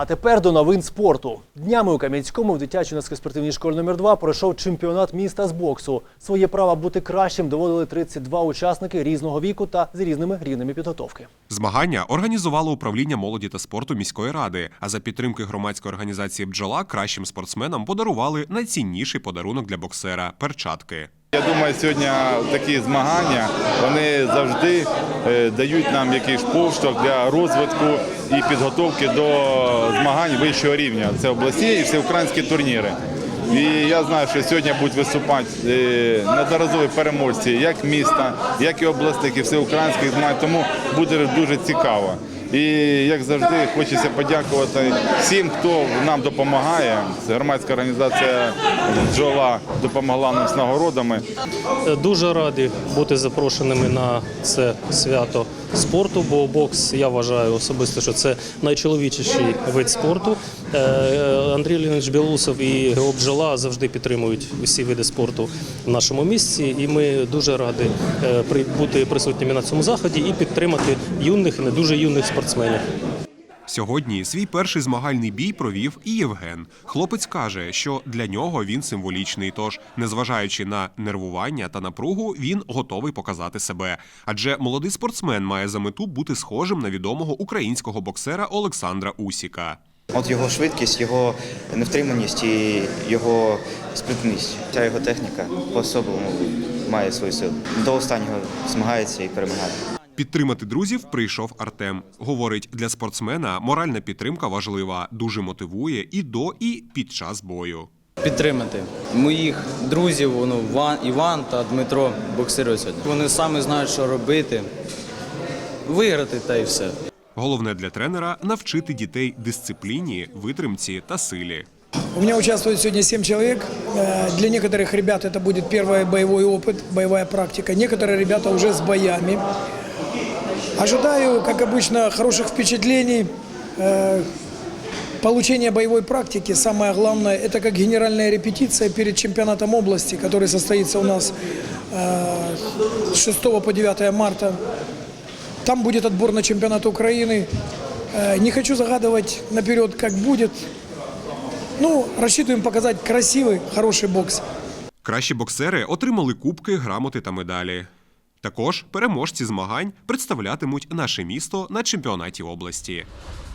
А тепер до новин спорту. Днями у Кам'янському в дитячо-юнацькій спортивній школі номер 2 пройшов чемпіонат міста з боксу. Своє право бути кращим доводили 32 учасники різного віку та з різними рівнями підготовки. Змагання організувало управління молоді та спорту міської ради. А за підтримки громадської організації бджола кращим спортсменам подарували найцінніший подарунок для боксера перчатки. Я думаю, сьогодні такі змагання вони завжди е, дають нам якийсь поштовх для розвитку і підготовки до змагань вищого рівня. Це обласні і всеукраїнські турніри. І я знаю, що сьогодні будуть виступати е, неодноразові переможці як міста, як і обласних, і всеукраїнських змагань. Тому буде дуже цікаво. І як завжди, хочеться подякувати всім, хто нам допомагає. Громадська організація бджола допомогла нам з нагородами. Дуже раді бути запрошеними на це свято спорту, бо бокс я вважаю особисто, що це найчоловічіший вид спорту. Е, Андрій Леонідович Білусов і Гео Бджола завжди підтримують усі види спорту в нашому місті, і ми дуже раді е, бути присутніми на цьому заході і підтримати юних і не дуже юних спортсменів. Сьогодні свій перший змагальний бій провів і Євген. Хлопець каже, що для нього він символічний. Тож, незважаючи на нервування та напругу, він готовий показати себе. Адже молодий спортсмен має за мету бути схожим на відомого українського боксера Олександра Усіка. От його швидкість, його невтриманість і його спритність. Ця його техніка по-особливому має свою силу. До останнього змагається і перемагає. Підтримати друзів прийшов Артем. Говорить, для спортсмена моральна підтримка важлива, дуже мотивує і до, і під час бою. підтримати. Моїх друзів, воно Ван, Іван та Дмитро боксирують сьогодні. Вони самі знають, що робити, виграти та й все. Головне для тренера навчити дітей дисципліні, витримці та силі. У меня участвует сегодня 7 человек. Э, Для некоторых ребят это будет первый боевой опыт, боевая практика. Некоторые ребята уже с боями. Ожидаю, как обычно, хороших впечатлений. Э, Получение боевой практики, самое главное, это как генеральная репетиция перед чемпионатом области, который состоится у нас э, с 6 по 9 марта. Там будет отбор на чемпионат Украины. Э, Не хочу загадывать наперед, как будет. Ну, рассчитываем показать красивый, хороший бокс. Кращі боксери отримали кубки, грамоти та медалі. Також переможці змагань представлятимуть наше місто на чемпіонаті області.